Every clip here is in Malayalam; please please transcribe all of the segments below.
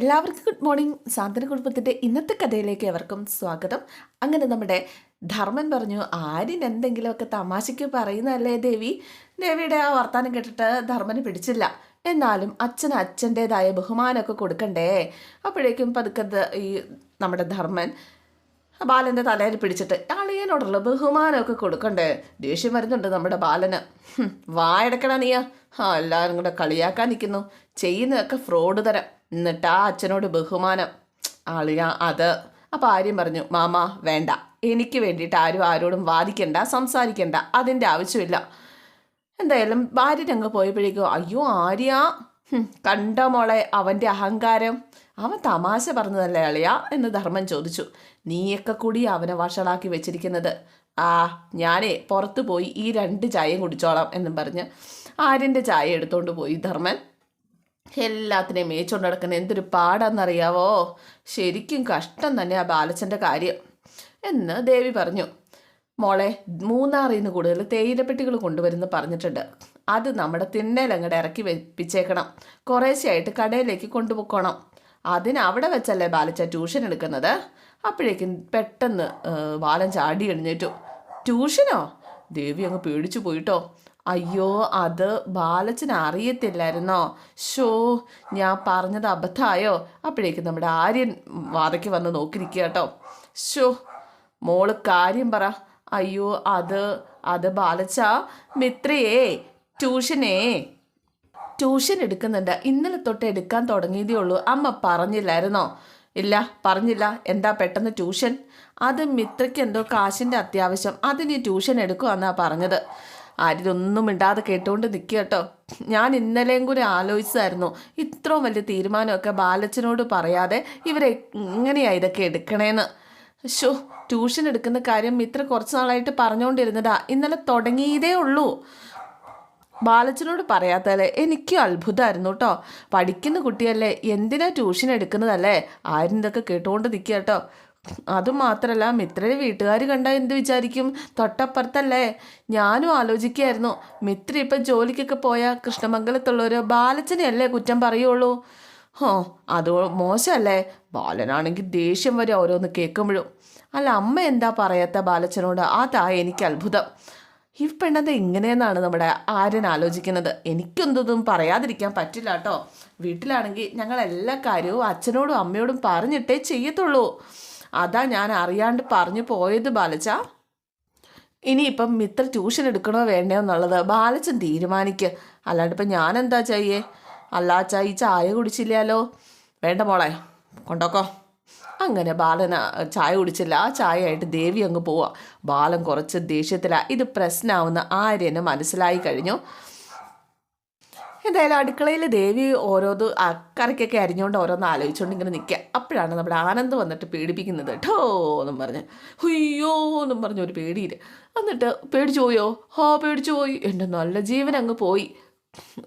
എല്ലാവർക്കും ഗുഡ് മോർണിംഗ് സാന്ത്വന കുടുംബത്തിന്റെ ഇന്നത്തെ കഥയിലേക്ക് എവർക്കും സ്വാഗതം. അങ്ങനെ നമ്മുടെ ധർമ്മൻ പറഞ്ഞു ആര്യൻ എന്തെങ്കിലുമൊക്കെ തമാശയ്ക്ക് പറയുന്നതല്ലേ ദേവി? ദേവിയുടെ ആ വർത്താനം കേട്ടിട്ട് ധർമ്മന് പിടിച്ചില്ല. എന്നാലും അച്ഛന് അച്ഛന്റെതായ ബഹുമാനമൊക്കെ കൊടുക്കണ്ടേ? അപ്പോഴേക്കും പതുക്കെ ഈ നമ്മുടെ ധർമ്മൻ ബാലന്റെ തലയിൽ പിടിച്ചിട്ട് അളിയനോടുള്ള ബഹുമാനമൊക്കെ കൊടുക്കണ്ടേ? ദേഷ്യം വരുന്നുണ്ട് നമ്മുടെ ബാലന്. വായടക്കണ നീയാ. ആ എല്ലാവരും കൂടെ കളിയാക്കാൻ നിൽക്കുന്നു. ചെയ്യുന്നതൊക്കെ ഫ്രോഡ് തരം. എന്നിട്ടാ അച്ഛനോട് ബഹുമാനം. ആളിയ അത്. അപ്പം ആര്യം പറഞ്ഞു മാമ വേണ്ട. എനിക്ക് വേണ്ടിയിട്ട് ആരും ആരോടും വാദിക്കണ്ട സംസാരിക്കണ്ട. അതിന്റെ ആവശ്യമില്ല. എന്തായാലും ഭാര്യ ഞങ്ങൾ പോയപ്പോഴേക്കും അയ്യോ ആര്യ? കണ്ട മോളെ അവന്റെ അഹങ്കാരം. അവൻ തമാശ പറഞ്ഞതല്ലേ അളിയ? എന്ന് ധർമ്മൻ ചോദിച്ചു. നീയൊക്കെ കൂടി അവനെ വഷളാക്കി വെച്ചിരിക്കുന്നത്. ആ ഞാനേ പുറത്തു പോയി ഈ രണ്ട് ചായയും കുടിച്ചോളാം എന്നും പറഞ്ഞ് ആര്യന്റെ ചായ എടുത്തുകൊണ്ട് പോയി ധർമ്മൻ. എല്ലാത്തിനെയും മേച്ചുകൊണ്ട് നടക്കുന്ന എന്തൊരു പാടാന്നറിയാവോ? ശരിക്കും കഷ്ടം തന്നെ ആ ബാലച്ചന്റെ കാര്യം. എന്ന് ദേവി പറഞ്ഞു. മോളെ മൂന്നാറിൽ നിന്ന് കൂടുതൽ തേയിലപ്പെട്ടികൾ കൊണ്ടുവരുന്നു പറഞ്ഞിട്ടുണ്ട്. അത് നമ്മുടെ തിണ്ണയിൽ അങ്ങോട്ട് ഇറക്കി വെപ്പിച്ചേക്കണം. കുറേശ്ശെയായിട്ട് കടയിലേക്ക് കൊണ്ടുപോക്കണം. അതിന് അവിടെ വെച്ചല്ലേ ബാലച്ച ട്യൂഷൻ എടുക്കുന്നത്? അപ്പോഴേക്കും പെട്ടെന്ന് ബാലൻ ചാടി എഴുന്നേറ്റു. ട്യൂഷനോ? ദേവി അങ്ങ് പേടിച്ചു പോയിട്ടോ. അയ്യോ അത് ബാലച്ചന് അറിയത്തില്ലായിരുന്നോ? ഷോ ഞാൻ പറഞ്ഞത് അബദ്ധമായോ അപ്പോഴേക്കും നമ്മുടെ ആര്യൻ വാതയ്ക്ക് വന്ന് നോക്കിയിരിക്കുക കേട്ടോ. ഷോ മോൾ കാര്യം പറ. അയ്യോ അത് അത് ബാലച്ച മിത്രയേ ട്യൂഷനേ. ട്യൂഷൻ എടുക്കുന്നുണ്ട്. ഇന്നലെ തൊട്ട് എടുക്കാൻ തുടങ്ങിയതേ ഉള്ളൂ. അമ്മ പറഞ്ഞില്ലായിരുന്നോ? ഇല്ല പറഞ്ഞില്ല. എന്താ പെട്ടെന്ന് ട്യൂഷൻ? അത് മിത്രയ്ക്ക് എന്തോ കാശിന്റെ അത്യാവശ്യം. അതിന് ട്യൂഷൻ എടുക്കുമെന്നാ പറഞ്ഞത്. ആരിതൊന്നും മിണ്ടാതെ കേട്ടുകൊണ്ട് നിൽക്കുക കേട്ടോ. ഞാൻ ഇന്നലെയും കൂടി ആലോചിച്ചായിരുന്നു. ഇത്രയും വലിയ തീരുമാനമൊക്കെ ബാലച്ചനോട് പറയാതെ ഇവരെ എങ്ങനെയാണ് ഇതൊക്കെ എടുക്കണേന്ന്. ഷോ ട്യൂഷൻ എടുക്കുന്ന കാര്യം ഇത്ര കുറച്ച് നാളായിട്ട് പറഞ്ഞുകൊണ്ടിരുന്നതാ ഇന്നലെ തുടങ്ങിയതേ ഉള്ളൂ. ബാലച്ചനോട് പറയാത്തല്ലേ എനിക്കും അത്ഭുതമായിരുന്നു കേട്ടോ. പഠിക്കുന്ന കുട്ടിയല്ലേ എന്തിനാ ട്യൂഷൻ എടുക്കുന്നതല്ലേ? ആരും ഇതൊക്കെ കേട്ടുകൊണ്ട് നിൽക്കുക കേട്ടോ. അതുമാത്രമല്ല മിത്രയെ വീട്ടുകാർ കണ്ടാൽ എന്ത് വിചാരിക്കും? തൊട്ടപ്പുറത്തല്ലേ? ഞാനും ആലോചിക്കുകയായിരുന്നു. മിത്ര ഇപ്പം ജോലിക്കൊക്കെ പോയ കൃഷ്ണമംഗലത്തുള്ളവർ ബാലച്ചനെയല്ലേ കുറ്റം പറയുള്ളൂ? ഹോ അത് മോശമല്ലേ? ബാലനാണെങ്കിൽ ദേഷ്യം വരെ ഓരോന്ന് കേൾക്കുമ്പോഴും. അല്ല അമ്മ എന്താ പറയാത്ത ബാലച്ചനോട്? അതാ എനിക്ക് അത്ഭുതം. ഈ പെണ്ണത് ഇങ്ങനെയെന്നാണ് നമ്മുടെ ആര്യൻ ആലോചിക്കുന്നത്. എനിക്കൊന്നും പറയാതിരിക്കാൻ പറ്റില്ല കേട്ടോ. വീട്ടിലാണെങ്കിൽ ഞങ്ങൾ എല്ലാ കാര്യവും അച്ഛനോടും അമ്മയോടും പറഞ്ഞിട്ടേ ചെയ്യത്തുള്ളൂ. അതാ ഞാൻ അറിയാണ്ട് പറഞ്ഞു പോയത് ബാലച്ച. ഇനിയിപ്പം മിത്ര ട്യൂഷൻ എടുക്കണോ വേണ്ടയോ എന്നുള്ളത് ബാലച്ചൻ തീരുമാനിക്ക്. അല്ലാണ്ട് ഇപ്പം ഞാൻ എന്താ ചെയ്യേ? അല്ലാച്ച ഈ ചായ കുടിച്ചില്ലാലോ വേണ്ട മോളെ കൊണ്ടോക്കോ. അങ്ങനെ ബാലന ചായ കുടിച്ചില്ല. ആ ചായയായിട്ട് ദേവി അങ്ങ് പോവാ. ബാലൻ കുറച്ച് ദേഷ്യത്തിലാ. ഇത് പ്രശ്നമാവുന്ന ആര്യന് മനസ്സിലായി കഴിഞ്ഞു. എന്തായാലും അടുക്കളയിൽ ദേവി ഓരോന്ന് കറിക്കൊക്കെ അരിഞ്ഞുകൊണ്ട് ഓരോന്ന് ആലോചിച്ചുകൊണ്ട് ഇങ്ങനെ നിൽക്കുക അപ്പോഴാണ് നമ്മുടെ ആനന്ദ് വന്നിട്ട് പേടിപ്പിക്കുന്നത് കേട്ടോ എന്നും പറഞ്ഞ്. ഹുയ്യോ എന്നും പറഞ്ഞ് ഒരു പേടിയില്ല എന്നിട്ട് പേടിച്ചു പോയോ? ഹോ പേടിച്ചു പോയി. എന്റെ നല്ല ജീവൻ അങ്ങ് പോയി.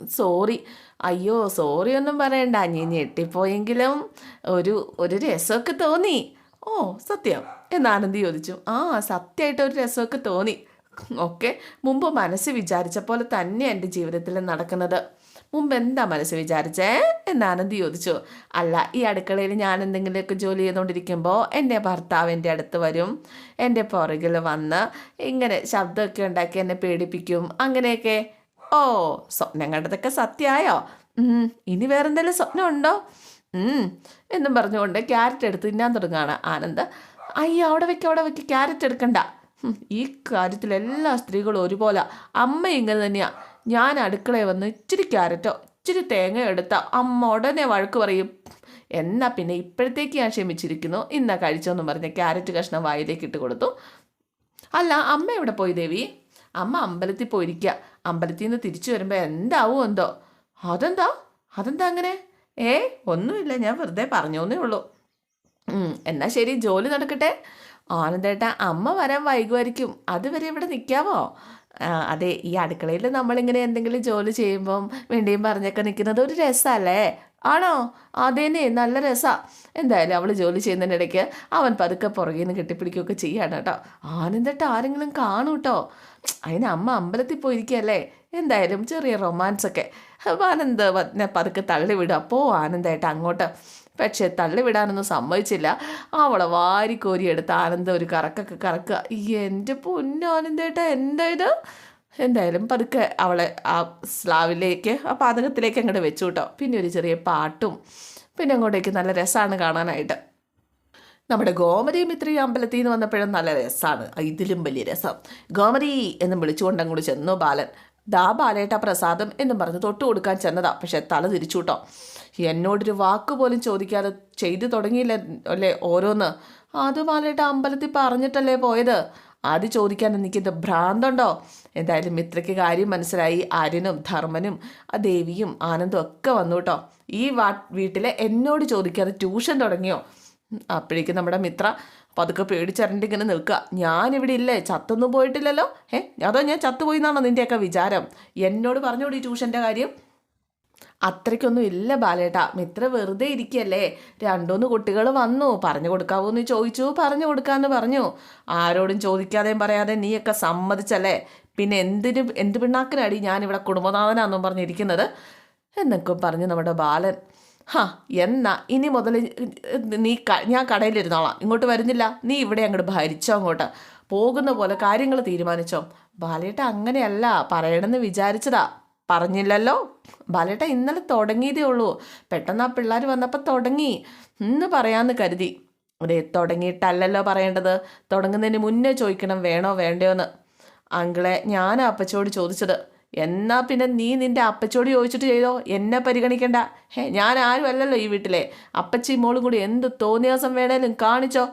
സോറി. അയ്യോ സോറി ഒന്നും പറയണ്ട. നീ ഞെട്ടിപ്പോയെങ്കിലും ഒരു ഒരു രസമൊക്കെ തോന്നി. ഓ സത്യം. എന്ന് ആനന്ദി ചോദിച്ചു. ആ സത്യമായിട്ട് ഒരു രസമൊക്കെ തോന്നി. ഒക്കെ മുമ്പ് മനസ്സ് വിചാരിച്ച പോലെ തന്നെ എന്റെ ജീവിതത്തിൽ നടക്കുന്നത്. മുമ്പ് എന്താ മനസ്സ് വിചാരിച്ചേ? എന്ന് ആനന്ദി ചോദിച്ചു. അല്ല ഈ അടുക്കളയിൽ ഞാൻ എന്തെങ്കിലുമൊക്കെ ജോലി ചെയ്തുകൊണ്ടിരിക്കുമ്പോൾ എന്റെ ഭർത്താവ് എന്റെ അടുത്ത് വരും. എന്റെ പുറകിൽ വന്ന് ഇങ്ങനെ ശബ്ദമൊക്കെ ഉണ്ടാക്കി എന്നെ പേടിപ്പിക്കും. അങ്ങനെയൊക്കെ. ഓ സ്വപ്നം കണ്ടതൊക്കെ സത്യമായോ? ഇനി വേറെന്തെങ്കിലും സ്വപ്നം ഉണ്ടോ എന്നും പറഞ്ഞുകൊണ്ട് ക്യാരറ്റ് എടുത്ത് തിന്നാൻ തുടങ്ങുകയാണ് ആനന്ദ്. അയ്യോ അവിടെ വെക്ക് അവിടെ വെക്ക് ക്യാരറ്റ് എടുക്കണ്ട. ഈ കാര്യത്തിൽ എല്ലാ സ്ത്രീകളും ഒരുപോലെ. അമ്മ ഇങ്ങനെ തന്നെയാ. ഞാൻ അടുക്കളയിൽ വന്ന് ഇച്ചിരി ക്യാരറ്റോ ഇച്ചിരി തേങ്ങ എടുത്ത അമ്മ ഉടനെ വഴക്ക് പറയും. എന്നാ പിന്നെ ഇപ്പോഴത്തേക്ക് ഞാൻ ക്ഷമിച്ചിരിക്കുന്നു. ഇന്നാ കഴിച്ചോന്നും പറഞ്ഞ ക്യാരറ്റ് കഷ്ണം വായിലേക്ക് ഇട്ട് കൊടുത്തു. അല്ല അമ്മ എവിടെ പോയി ദേവി? അമ്മ അമ്പലത്തിൽ പോയിരിക്കുക അമ്പലത്തിൽ നിന്ന് തിരിച്ചു വരുമ്പോൾ എന്താവും എന്തോ? അതെന്താ? അതെന്താ അങ്ങനെ? ഏ ഒന്നുമില്ല. ഞാൻ വെറുതെ പറഞ്ഞോന്നേ ഉള്ളൂ. എന്നാ ശരി ജോലി നടക്കട്ടെ. ആനന്ദേട്ട അമ്മ വരാൻ വൈകുമായിരിക്കും. അതുവരെ ഇവിടെ നിൽക്കാവോ അതെ ഈ അടുക്കളയിൽ നമ്മളിങ്ങനെ എന്തെങ്കിലും ജോലി ചെയ്യുമ്പം വേണ്ടിയും പറഞ്ഞൊക്കെ നിൽക്കുന്നത് ഒരു രസമല്ലേ? ആണോ? അതേനെ നല്ല രസമാണ് എന്തായാലും അവൾ ജോലി ചെയ്യുന്നതിനിടയ്ക്ക് അവൻ പതുക്കെ പുറകിൽ നിന്ന് കെട്ടിപ്പിടിക്കുകയൊക്കെ ചെയ്യാണ് കേട്ടോ. ആനന്ദേട്ട ആരെങ്കിലും കാണും കേട്ടോ. അതിന് അമ്മ അമ്പലത്തിൽ പോയിരിക്കുകയല്ലേ? എന്തായാലും ചെറിയ റൊമാൻസൊക്കെ. ആനന്ദ് പതുക്കെ തള്ളി തള്ളിവിടും അപ്പോൾ ആനന്ദായിട്ട് അങ്ങോട്ട് പക്ഷേ തള്ളിവിടാനൊന്നും സമ്മതിച്ചില്ല. അവളെ വാരിക്കോരിയെടുത്ത് ആനന്ദ ഒരു കറക്കൊക്കെ കറക്കുക. എന്റെ പൊന്നാനന്ദേട്ട എന്താ ഇത്? എന്തായാലും പതുക്കെ അവളെ ആ സ്ലാവിലേക്ക് ആ പാതകത്തിലേക്ക് അങ്ങോട്ട് വെച്ചു കേട്ടോ. പിന്നെ ഒരു ചെറിയ പാട്ടും പിന്നെ അങ്ങോട്ടേക്ക് നല്ല രസമാണ് കാണാനായിട്ട്. നമ്മുടെ ഗോമതി മിത്രി അമ്പലത്തിൽ നിന്ന് വന്നപ്പോഴും നല്ല രസമാണ് ഇതിലും വലിയ രസം. ഗോമതി എന്നും വിളിച്ചുകൊണ്ട് അങ്ങോട്ട് ചെന്നു ബാലൻ. ദാ ബാലേട്ട പ്രസാദം എന്നും പറഞ്ഞ് തൊട്ട് കൊടുക്കാൻ ചെന്നതാ. പക്ഷെ തല തിരിച്ചു കേട്ടോ. എന്നോടൊരു വാക്ക് പോലും ചോദിക്കാതെ ചെയ്തു തുടങ്ങിയില്ല അല്ലേ ഓരോന്ന്? അത് ബാലേട്ട അമ്പലത്തിൽ പറഞ്ഞിട്ടല്ലേ പോയത്? അത് ചോദിക്കാൻ എനിക്കിത് ഭ്രാന്തുണ്ടോ? എന്തായാലും മിത്രയ്ക്ക് കാര്യം മനസ്സിലായി. ആര്യനും ധർമ്മനും ആ ദേവിയും ആനന്ദും ഒക്കെ വന്നു കേട്ടോ. ഈ വാ വീട്ടിലെ എന്നോട് ചോദിക്കാതെ ട്യൂഷൻ തുടങ്ങിയോ? അപ്പോഴേക്കും നമ്മുടെ മിത്ര പതുക്കെ പേടിച്ചറിഞ്ഞിട്ട് ഇങ്ങനെ നിൽക്കുക. ഞാനിവിടെ ഇല്ലേ? ചത്തൊന്നും പോയിട്ടില്ലല്ലോ? ഏ അതോ ഞാൻ ചത്തുപോയി എന്നാണോ നിന്റെയൊക്കെ വിചാരം? എന്നോട് പറഞ്ഞോടി ട്യൂഷന്റെ കാര്യം? അത്രയ്ക്കൊന്നും ഇല്ല ബാലേട്ടാ. മിത്ര വെറുതെ ഇരിക്കുകയല്ലേ രണ്ടുമൂന്ന് കുട്ടികൾ വന്നു. പറഞ്ഞു കൊടുക്കാവൂ എന്ന് ചോദിച്ചു. പറഞ്ഞു കൊടുക്കാമെന്ന് പറഞ്ഞു. ആരോടും ചോദിക്കാതെയും പറയാതെ നീയൊക്കെ സമ്മതിച്ചല്ലേ? പിന്നെ എന്തിന് എന്ത് പിണ്ണാക്കിനടി ഞാനിവിടെ കുടുംബനാഥനാന്നും പറഞ്ഞിരിക്കുന്നത്? എന്നൊക്കെ പറഞ്ഞു നമ്മുടെ ബാലൻ ഹാ എന്നാ ഇനി മുതൽ നീ ഞാൻ കടയിലിരുന്നോളാം. ഇങ്ങോട്ട് വരുന്നില്ല. നീ ഇവിടെ അങ്ങോട്ട് ഭരിച്ചോ അങ്ങോട്ട്. പോകുന്ന പോലെ കാര്യങ്ങൾ തീരുമാനിച്ചോ? ബാലേട്ട അങ്ങനെയല്ല. പറയണമെന്ന് വിചാരിച്ചതാ. പറഞ്ഞില്ലല്ലോ. ബാലേട്ട ഇന്നലെ തുടങ്ങിയതേ ഉള്ളൂ. പെട്ടെന്ന് ആ പിള്ളേർ വന്നപ്പോൾ തുടങ്ങി. ഇന്ന് പറയാമെന്ന് കരുതി. അതെ തുടങ്ങിയിട്ടല്ലല്ലോ പറയേണ്ടത്. തുടങ്ങുന്നതിന് മുന്നേ ചോദിക്കണം വേണോ വേണ്ടയോ എന്ന് അങ്കിളെ ഞാൻ അപ്പച്ചോട് ചോദിച്ചത്. എന്നാ പിന്നെ നീ നിന്റെ അപ്പച്ചോട് ചോദിച്ചിട്ട് ചെയ്തോ? എന്നെ പരിഗണിക്കണ്ട. ഹേ ഞാൻ ആരും അല്ലല്ലോ ഈ വീട്ടിലെ. അപ്പച്ചി മോളും കൂടി എന്ത് തോന്നിയാസം വേണേലും കാണിച്ചോ?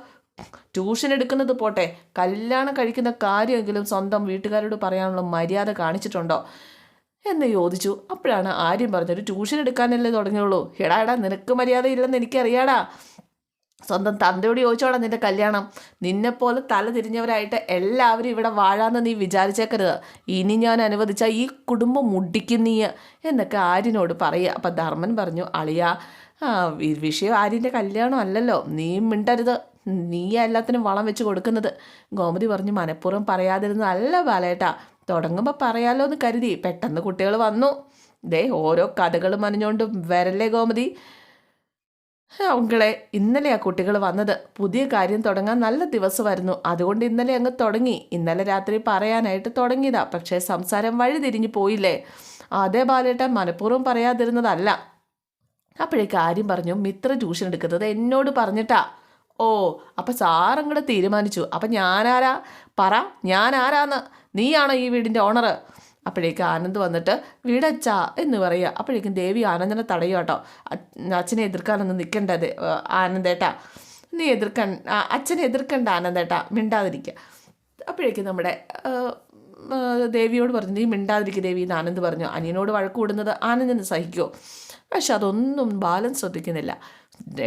ട്യൂഷൻ എടുക്കുന്നത് പോട്ടെ. കല്യാണം കഴിക്കുന്ന കാര്യമെങ്കിലും സ്വന്തം വീട്ടുകാരോട് പറയാനുള്ള മര്യാദ കാണിച്ചിട്ടുണ്ടോ? എന്ന് ചോദിച്ചു. അപ്പോഴാണ് ആര്യം പറഞ്ഞൊരു ട്യൂഷൻ എടുക്കാനല്ലേ തുടങ്ങിയുള്ളൂ. എടാ എടാ നിനക്ക് മര്യാദ ഇല്ലെന്ന് എനിക്കറിയാടാ. സ്വന്തം തന്തയോട് ചോദിച്ചോടാ നിന്റെ കല്യാണം. നിന്നെപ്പോലെ തല തിരിഞ്ഞവരായിട്ട് എല്ലാവരും ഇവിടെ വാഴാന്ന് നീ വിചാരിച്ചേക്കരുത്. ഇനി ഞാൻ അനുവദിച്ച ഈ കുടുംബം മുടിക്കും നീ എന്നൊക്കെ ആര്യനോട് പറയുക. അപ്പം ധർമ്മൻ പറഞ്ഞു അളിയ വിഷയം ആര്യന്റെ കല്യാണം അല്ലല്ലോ. നീ മിണ്ടരുത്. നീ എല്ലാത്തിനും വളം വെച്ച് കൊടുക്കുന്നത്. ഗോമതി പറഞ്ഞു മനഃപൂർവം അല്ല ബാലേട്ടാ. തുടങ്ങുമ്പോൾ പറയാലോ എന്ന് കരുതി. പെട്ടെന്ന് കുട്ടികൾ വന്നു. ദേ ഓരോ കഥകൾ മനഞ്ഞുകൊണ്ട് വരല്ലേ ഗോമതി? അവങ്കളെ ഇന്നലെ ആ കുട്ടികൾ വന്നത്. പുതിയ കാര്യം തുടങ്ങാൻ നല്ല ദിവസമായിരുന്നു. അതുകൊണ്ട് ഇന്നലെ അങ്ങ് തുടങ്ങി. ഇന്നലെ രാത്രി പറയാനായിട്ട് തുടങ്ങിയതാ. പക്ഷേ സംസാരം വഴിതിരിഞ്ഞു പോയില്ലേ? അതേ ബാലേട്ടൻ മനഃപൂർവം പറയാതിരുന്നതല്ല. അപ്പോഴേ കാര്യം പറഞ്ഞു. മിത്ര ട്യൂഷൻ എടുക്കുന്നത് എന്നോട് പറഞ്ഞിട്ടാ. ഓ അപ്പം സാറങ്ങൾ തീരുമാനിച്ചു. അപ്പം ഞാനാരാ? പറ. ഞാൻ ആരാന്ന് നീയാണോ ഈ വീടിന്റെ ഓണർ അപ്പോഴേക്കും ആനന്ദ് വന്നിട്ട് വീടച്ച എന്ന് പറയുക. അപ്പോഴേക്കും ദേവി ആനന്ദനെ തടയും കേട്ടോ. അച്ഛനെ എതിർക്കാനൊന്നും നിൽക്കേണ്ടത് ആനന്ദേട്ടാ. നീ എതിർക്കണ്ട അച്ഛനെ എതിർക്കണ്ട ആനന്ദേട്ടാ. മിണ്ടാതിരിക്കുക. അപ്പോഴേക്കും നമ്മുടെ ദേവിയോട് പറഞ്ഞു നീ മിണ്ടാതിരിക്കുക ദേവി എന്ന് ആനന്ദ് പറഞ്ഞു. അനിയനോട് വഴക്ക് കൂടുന്നത് ആനന്ദിന് സഹിക്കുമോ പക്ഷെ അതൊന്നും ബാലൻ ശ്രദ്ധിക്കുന്നില്ല.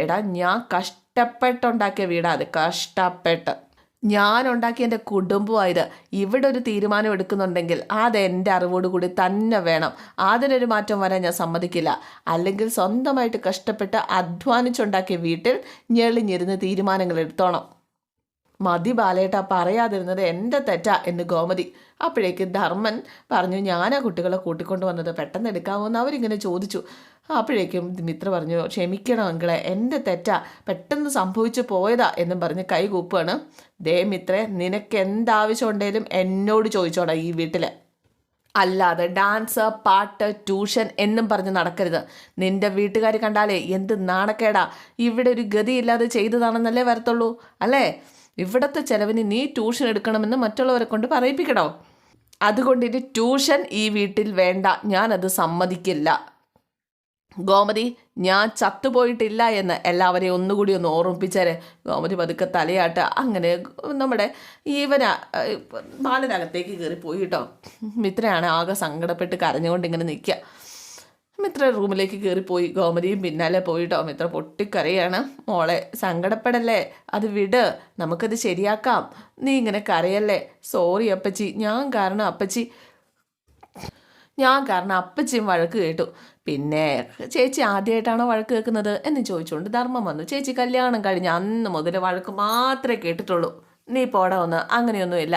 എടാ ഞാൻ കഷ്ടപ്പെട്ടുണ്ടാക്കിയ വീടാ അത്. കഷ്ടപ്പെട്ട്. ഞാൻ ഉണ്ടാക്കിയ എന്റെ കുടുംബമായത് ഇവിടെ ഒരു തീരുമാനം എടുക്കുന്നുണ്ടെങ്കിൽ അത് എന്റെ അറിവോട് കൂടി തന്നെ വേണം. അതിനൊരു മാറ്റം വരാൻ ഞാൻ സമ്മതിക്കില്ല. അല്ലെങ്കിൽ സ്വന്തമായിട്ട് കഷ്ടപ്പെട്ട് അധ്വാനിച്ചുണ്ടാക്കിയ വീട്ടിൽ ഞെളിഞ്ഞിരുന്ന് തീരുമാനങ്ങൾ എടുത്തോണം. മതി ബാലേട്ട പറയാതിരുന്നത് എന്റെ തെറ്റാ എന്ന് ഗോമതി. അപ്പോഴേക്ക് ധർമ്മൻ പറഞ്ഞു ഞാനാ കുട്ടികളെ കൂട്ടിക്കൊണ്ടു വന്നത് പെട്ടെന്ന് എടുക്കാമോ എന്ന് അവരിങ്ങനെ ചോദിച്ചു. അപ്പോഴേക്കും മിത്ര പറഞ്ഞു ക്ഷമിക്കണം അങ്കിളെ എന്റെ തെറ്റാ പെട്ടെന്ന് സംഭവിച്ചു പോയതാ എന്നും പറഞ്ഞ് കൈ കൂപ്പാണ് ദേ മിത്രേ നിനക്ക് എന്താവശ്യം ഉണ്ടെങ്കിലും എന്നോട് ചോദിച്ചോടാ ഈ വീട്ടിൽ അല്ലാതെ ഡാൻസ് പാട്ട് ട്യൂഷൻ എന്നും പറഞ്ഞ് നടക്കരുത്. നിന്റെ വീട്ടുകാർ കണ്ടാലേ എന്ത് നാണക്കേടാ. ഇവിടെ ഒരു ഗതിയില്ലാതെ ചെയ്തതാണെന്നല്ലേ വരത്തുള്ളൂ അല്ലേ? ഇവിടത്തെ ചെലവിന് നീ ട്യൂഷൻ എടുക്കണമെന്ന് മറ്റുള്ളവരെ കൊണ്ട് പറയിപ്പിക്കണോ? അതുകൊണ്ട് ഇനി ട്യൂഷൻ ഈ വീട്ടിൽ വേണ്ട. ഞാനത് സമ്മതിക്കില്ല. ഗോമതി ഞാൻ ചത്തുപോയിട്ടില്ല എന്ന് എല്ലാവരെയും ഒന്നുകൂടി ഒന്ന് ഓർമ്മിപ്പിച്ചേരെ. ഗോമതി പതുക്കെ തലയാട്ട്. അങ്ങനെ നമ്മുടെ ഈവന ബാലനകത്തേക്ക് കയറി പോയി കേട്ടോ. മിത്രയാണ് ആകെ സങ്കടപ്പെട്ട് കരഞ്ഞുകൊണ്ട് ഇങ്ങനെ നിൽക്കുക മിത്ര റൂമിലേക്ക് കയറിപ്പോയി ഗോമതിയും പിന്നാലെ പോയിട്ടോ മിത്ര പൊട്ടിക്കരയാണ്. മോളെ സങ്കടപ്പെടല്ലേ? അത് വിട്. നമുക്കത് ശരിയാക്കാം. നീ ഇങ്ങനെ കരയല്ലേ? സോറി അപ്പച്ചി. ഞാൻ കാരണം അപ്പച്ചി ഞാൻ കാരണം അപ്പച്ചിയും വഴക്ക് കേട്ടു. പിന്നെ ചേച്ചി ആദ്യമായിട്ടാണോ വഴക്ക് കേൾക്കുന്നത് എന്ന് ചോദിച്ചുകൊണ്ട് ധർമ്മം വന്നു. ചേച്ചി കല്യാണം കഴിഞ്ഞ് അന്ന് മുതൽ വഴക്ക് മാത്രമേ കേട്ടിട്ടുള്ളൂ. നീ പോടാ ഒന്ന്. അങ്ങനെയൊന്നുമില്ല.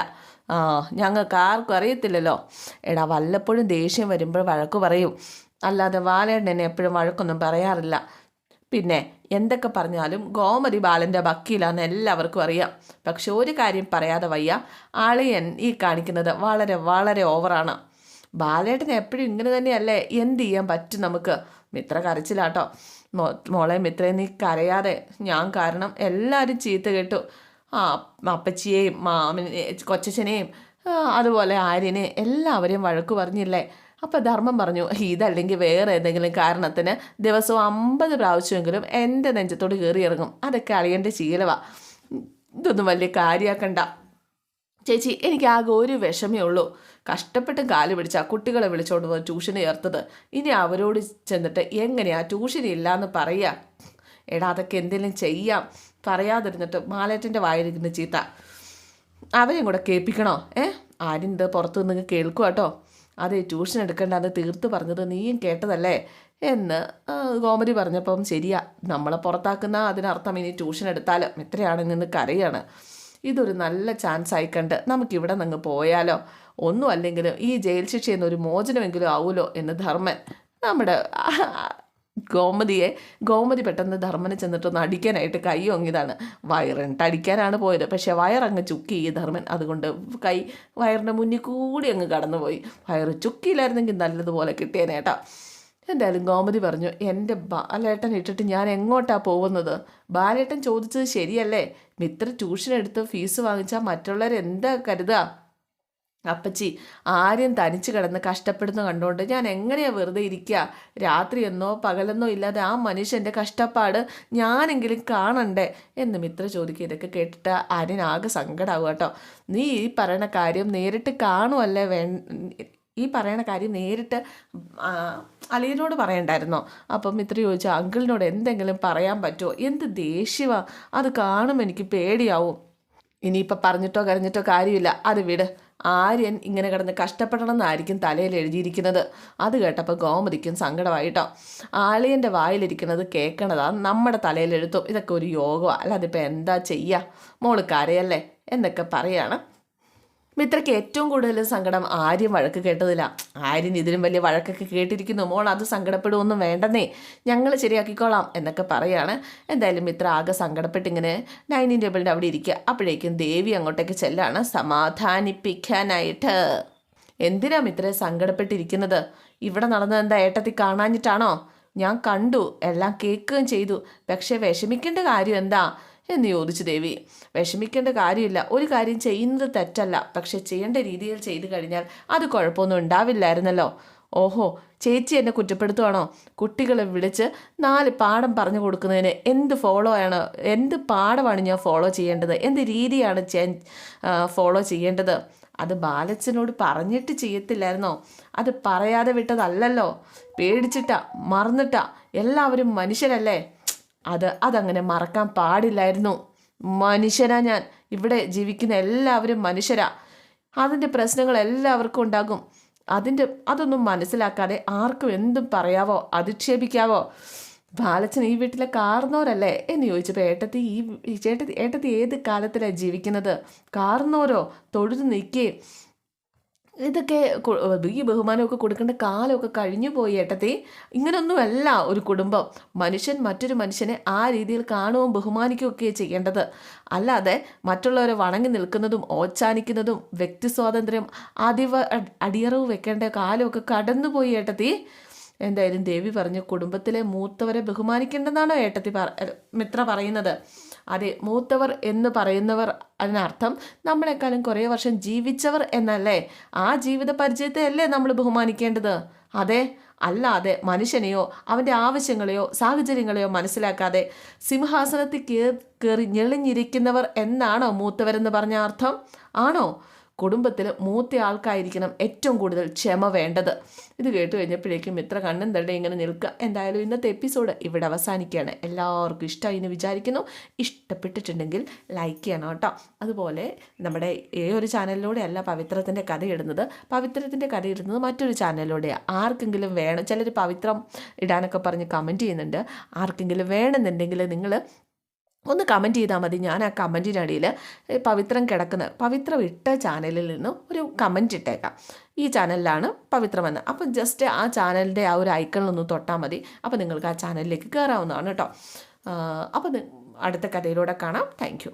ആ ഞങ്ങൾക്ക് ആർക്കും അറിയത്തില്ലല്ലോ. എടാ വല്ലപ്പോഴും ദേഷ്യം വരുമ്പോൾ വഴക്ക് പറയും. അല്ലാതെ വാലേണ്ണനെ എപ്പോഴും വഴക്കൊന്നും പറയാറില്ല. പിന്നെ എന്തൊക്കെ പറഞ്ഞാലും ഗോമതി ബാലന്റെ വക്കീലാന്ന് എല്ലാവർക്കും അറിയാം. പക്ഷെ ഒരു കാര്യം പറയാതെ വയ്യ. ആളിയൻ ഈ കാണിക്കുന്നത് വളരെ വളരെ ഓവറാണ്. ബാലേട്ടൻ എപ്പോഴും ഇങ്ങനെ തന്നെയല്ലേ എന്ത് ചെയ്യാൻ പറ്റും നമുക്ക്? മിത്ര കരച്ചിലാട്ടോ. മോളെ മിത്രയെ നീ കരയാതെ. ഞാൻ കാരണം എല്ലാവരും ചീത്ത കേട്ടു. ആ അപ്പച്ചിയെയും മാമിനെ കൊച്ചച്ഛനെയും അതുപോലെ ആര്യനെ എല്ലാവരെയും വഴക്ക് പറഞ്ഞില്ലേ? അപ്പോൾ ധർമ്മം പറഞ്ഞു ഇതല്ലെങ്കിൽ വേറെ ഏതെങ്കിലും കാരണത്തിന് ദിവസവും അമ്പത് പ്രാവശ്യമെങ്കിലും എന്റെ നെഞ്ചത്തോട് കയറി ഇറങ്ങും അതൊക്കെ അളിയന്റെ ശീലമാണ് ഇതൊന്നും വലിയ കാര്യമാക്കണ്ട ചേച്ചി എനിക്ക് ആകെ ഒരു വിഷമേ ഉള്ളൂ. കഷ്ടപ്പെട്ട് കാൽ പിടിച്ച കുട്ടികളെ വിളിച്ചോണ്ട് പോയി ട്യൂഷന് ചേർത്തത്. ഇനി അവരോട് ചെന്നിട്ട് എങ്ങനെയാ ട്യൂഷൻ ഇല്ലയെന്ന് പറയുക എടാ അതൊക്കെ എന്തെങ്കിലും ചെയ്യാം. പറയാതിരുന്നിട്ട് മാലേറ്റന്റെ വായിരിക്കുന്ന ചീത്ത. അവരെയും കൂടെ കേൾപ്പിക്കണോ? ഏ? ആരും ഇത് പുറത്തു കേൾക്കുക കേട്ടോ അതെ ട്യൂഷൻ എടുക്കേണ്ട തീർത്ത് പറഞ്ഞത് നീയും കേട്ടതല്ലേ? എന്ന് ഗോമതി പറഞ്ഞപ്പം ശരിയാ നമ്മളെ പുറത്താക്കുന്ന അതിനർത്ഥം ഇനി ട്യൂഷൻ എടുത്താലും? എത്രയാണ് നിന്ന് കരയാണ്. ഇതൊരു നല്ല ചാൻസ് ആയിക്കണ്ട് നമുക്കിവിടെ നിന്ന് പോയാലോ? ഒന്നും അല്ലെങ്കിലും ഈ ജയിൽ ശിക്ഷ എന്നൊരു മോചനമെങ്കിലും ആവുമല്ലോ എന്ന് ധർമ്മൻ നമ്മുടെ ഗോമതിയെ ഗോമതി പെട്ടെന്ന് ധർമ്മനെ ചെന്നിട്ടൊന്ന് അടിക്കാനായിട്ട് കൈ ഒങ്ങിയതാണ് വയറിട്ട് അടിക്കാനാണ് പോയത്. പക്ഷേ വയറങ്ങ് ചുക്കി ധർമ്മൻ അതുകൊണ്ട് കൈ വയറിന്റെ മുന്നിൽ കൂടി അങ്ങ് കടന്നുപോയി. വയറ് ചുക്കിയില്ലായിരുന്നെങ്കിൽ നല്ലതുപോലെ കിട്ടിയേനേട്ടാ എന്തായാലും ഗോമതി പറഞ്ഞു എന്റെ ബാലേട്ടൻ ഇട്ടിട്ട് ഞാൻ എങ്ങോട്ടാണ് പോകുന്നത്? ബാലേട്ടൻ ചോദിച്ചത് ശരിയല്ലേ? മിത്ര ട്യൂഷൻ എടുത്ത് ഫീസ് വാങ്ങിച്ചാൽ മറ്റുള്ളവരെന്താ കരുതുക അപ്പച്ചി ആരും തനിച്ച് കിടന്ന് കഷ്ടപ്പെടുന്ന കണ്ടുകൊണ്ട് ഞാൻ എങ്ങനെയാ വെറുതെ ഇരിക്കുക രാത്രിയെന്നോ പകലെന്നോ ഇല്ലാതെ ആ മനുഷ്യന്റെ കഷ്ടപ്പാട് ഞാനെങ്കിലും കാണണ്ടേ? എന്ന് മിത്ര ചോദിക്കുക ഇതൊക്കെ കേട്ടിട്ട് ആര്യനാകെ സങ്കടമാവുക കേട്ടോ. നീ ഈ പറയണ കാര്യം നേരിട്ട് കാണുമല്ലേ വേ ഈ പറയണ കാര്യം നേരിട്ട് അളിയനോട് പറയണ്ടായിരുന്നോ? അപ്പം ഇത്ര ചോദിച്ചാൽ അങ്കിളിനോട് എന്തെങ്കിലും പറയാൻ പറ്റുമോ എന്ത് ദേഷ്യമാണ് അത് കാണും എനിക്ക് പേടിയാവും. ഇനിയിപ്പോൾ പറഞ്ഞിട്ടോ കരഞ്ഞിട്ടോ കാര്യമില്ല. അത് വിട്. ആര്യൻ ഇങ്ങനെ കിടന്ന് കഷ്ടപ്പെടണമെന്നായിരിക്കും തലയിൽ എഴുതിയിരിക്കുന്നത്. അത് കേട്ടപ്പോൾ ഗോമതിക്കും സങ്കടമായിട്ടോ. ആളിയന്റെ വായിലിരിക്കുന്നത് കേൾക്കണതാ നമ്മുടെ തലയിൽ എഴുത്തും. ഇതൊക്കെ ഒരു യോഗമാണ് അല്ലാതിപ്പോൾ എന്താ ചെയ്യുക? മോൾ കരയല്ലേ? എന്നൊക്കെ പറയാണ്. മിത്രയ്ക്ക് ഏറ്റവും കൂടുതൽ സങ്കടം ആര്യം വഴക്ക് കേട്ടതില്ല ആര്യൻ ഇതിലും വലിയ വഴക്കൊക്കെ കേട്ടിരിക്കുന്നു. മോൾ അത് സങ്കടപ്പെടുമൊന്നും വേണ്ടെന്നേ. ഞങ്ങൾ ശരിയാക്കിക്കോളാം എന്നൊക്കെ പറയാണ്. എന്തായാലും മിത്ര ആകെ സങ്കടപ്പെട്ടിങ്ങനെ ഡൈനിങ് ടേബിളിന്റെ അവിടെ ഇരിക്കുക. അപ്പോഴേക്കും ദേവി അങ്ങോട്ടേക്ക് ചെല്ലാണ്. സമാധാനിപ്പിക്കാനായിട്ട്. എന്തിനാ മിത്രയെ സങ്കടപ്പെട്ടിരിക്കുന്നത്? ഇവിടെ നടന്നത് എന്താ ഏട്ടത്തി കാണാഞ്ഞിട്ടാണോ? ഞാൻ കണ്ടു. എല്ലാം കേൾക്കുകയും ചെയ്തു. പക്ഷേ വിഷമിക്കേണ്ട കാര്യം എന്താ? എന്ന് ചോദിച്ചു ദേവി. വിഷമിക്കേണ്ട കാര്യമില്ല. ഒരു കാര്യം ചെയ്യുന്നത് തെറ്റല്ല. പക്ഷെ ചെയ്യേണ്ട രീതിയിൽ ചെയ്തു കഴിഞ്ഞാൽ അത് കുഴപ്പമൊന്നും ഉണ്ടാവില്ലായിരുന്നല്ലോ. ഓഹോ ചേച്ചി എന്നെ കുറ്റപ്പെടുത്തുവാണോ? കുട്ടികളെ വിളിച്ച് നാല് പാഠം പറഞ്ഞു കൊടുക്കുന്നതിന് എന്ത് ഫോളോ ആണ്? എന്ത് പാഠമാണ് ഞാൻ ഫോളോ ചെയ്യേണ്ടത്? എന്ത് രീതിയാണ് ഞാൻ ഫോളോ ചെയ്യേണ്ടത്? അത് ബാലച്ചനോട് പറഞ്ഞിട്ട് ചെയ്യത്തില്ലായിരുന്നോ? അത് പറയാതെ വിട്ടതല്ലല്ലോ. പേടിച്ചിട്ടാ മറന്നിട്ടാ. എല്ലാവരും മനുഷ്യരല്ലേ? അത് അതങ്ങനെ മറക്കാൻ പാടില്ലായിരുന്നു. മനുഷ്യരാ ഞാൻ. ഇവിടെ ജീവിക്കുന്ന എല്ലാവരും മനുഷ്യരാ. അതിന്റെ പ്രശ്നങ്ങൾ എല്ലാവർക്കും ഉണ്ടാകും. അതിന്റെ അതൊന്നും മനസ്സിലാക്കാതെ ആർക്കും എന്തും പറയാവോ അധിക്ഷേപിക്കാവോ? ബാലച്ചൻ ഈ വീട്ടിലെ കാർന്നോരല്ലേ? എന്ന് ചോദിച്ചപ്പോൾ ഏട്ടത്തി ഈ ചേട്ടത്തി ഏട്ടത്തി ഏത് കാലത്തിലാണ് ജീവിക്കുന്നത്? കാർന്നോരോ തൊഴുതു നിൽക്കുകയും ഇതൊക്കെ ഈ ബഹുമാനമൊക്കെ കൊടുക്കേണ്ട കാലമൊക്കെ കഴിഞ്ഞു പോയി ഏട്ടത്തി. ഇങ്ങനൊന്നുമല്ല ഒരു കുടുംബം. മനുഷ്യൻ മറ്റൊരു മനുഷ്യനെ ആ രീതിയിൽ കാണുകയും ബഹുമാനിക്കുകയൊക്കെ ചെയ്യേണ്ടത്. അല്ലാതെ മറ്റുള്ളവരെ വണങ്ങി നിൽക്കുന്നതും ഓച്ചാനിക്കുന്നതും വ്യക്തി സ്വാതന്ത്ര്യം അതിവ അടിയറവ് വെക്കേണ്ട കാലമൊക്കെ കടന്നുപോയി ഏട്ടത്തി. എന്തായാലും ദേവി പറഞ്ഞു കുടുംബത്തിലെ മൂത്തവരെ ബഹുമാനിക്കേണ്ടെന്നാണോ ഏട്ടത്തി മിത്ര പറയുന്നത്. അതെ മൂത്തവർ എന്ന് പറയുന്നവർ അതിനർത്ഥം നമ്മളെക്കാളും കുറേ വർഷം ജീവിച്ചവർ എന്നല്ലേ? ആ ജീവിത പരിചയത്തെ അല്ലേ നമ്മൾ ബഹുമാനിക്കേണ്ടത്? അതെ അല്ലാതെ മനുഷ്യനെയോ അവന്റെ ആവശ്യങ്ങളെയോ സാഹചര്യങ്ങളെയോ മനസ്സിലാക്കാതെ സിംഹാസനത്തിൽ കയറി ഞെളിഞ്ഞിരിക്കുന്നവർ എന്നാണോ മൂത്തവരെന്ന് പറഞ്ഞ അർത്ഥം? ആണോ? കുടുംബത്തിൽ മൂത്ത ആൾക്കായിരിക്കണം ഏറ്റവും കൂടുതൽ ക്ഷമ വേണ്ടത്. ഇത് കേട്ട് കഴിഞ്ഞപ്പോഴേക്കും ഇത്ര കണ്ണും തള്ളി ഇങ്ങനെ നിൽക്കുക. എന്തായാലും ഇന്നത്തെ എപ്പിസോഡ് ഇവിടെ അവസാനിക്കുകയാണ്. എല്ലാവർക്കും ഇഷ്ടമായി എന്ന് വിചാരിക്കുന്നു. ഇഷ്ടപ്പെട്ടിട്ടുണ്ടെങ്കിൽ ലൈക്ക് ചെയ്യണം കേട്ടോ. അതുപോലെ നമ്മുടെ ഈ ഒരു ചാനലിലൂടെ അല്ല പവിത്രത്തിന്റെ കഥ ഇടുന്നത്. പവിത്രത്തിന്റെ കഥ ഇടുന്നത് മറ്റൊരു ചാനലിലൂടെയാണ് ആർക്കെങ്കിലും വേണം. ചിലർ പവിത്രം ഇടാനൊക്കെ പറഞ്ഞ് കമന്റ് ചെയ്യുന്നുണ്ട്. ആർക്കെങ്കിലും വേണമെന്നുണ്ടെങ്കിൽ നിങ്ങൾ ഒന്ന് കമന്റ് ചെയ്താൽ മതി. ഞാൻ ആ കമന്റിനടിയിൽ പവിത്രം കിടക്കുന്ന പവിത്രം ഇട്ട ചാനലിൽ നിന്നും ഒരു കമന്റ് ഇട്ടേക്കാം. ഈ ചാനലിലാണ് പവിത്രമെന്ന് അപ്പം ജസ്റ്റ് ആ ചാനലിന്റെ ആ ഒരു ഐക്കണിലൊന്ന് തൊട്ടാൽ മതി. അപ്പോൾ നിങ്ങൾക്ക് ആ ചാനലിലേക്ക് കയറാവുന്നതാണ് കേട്ടോ. അപ്പോൾ അടുത്ത കഥയിലൂടെ കാണാം. താങ്ക്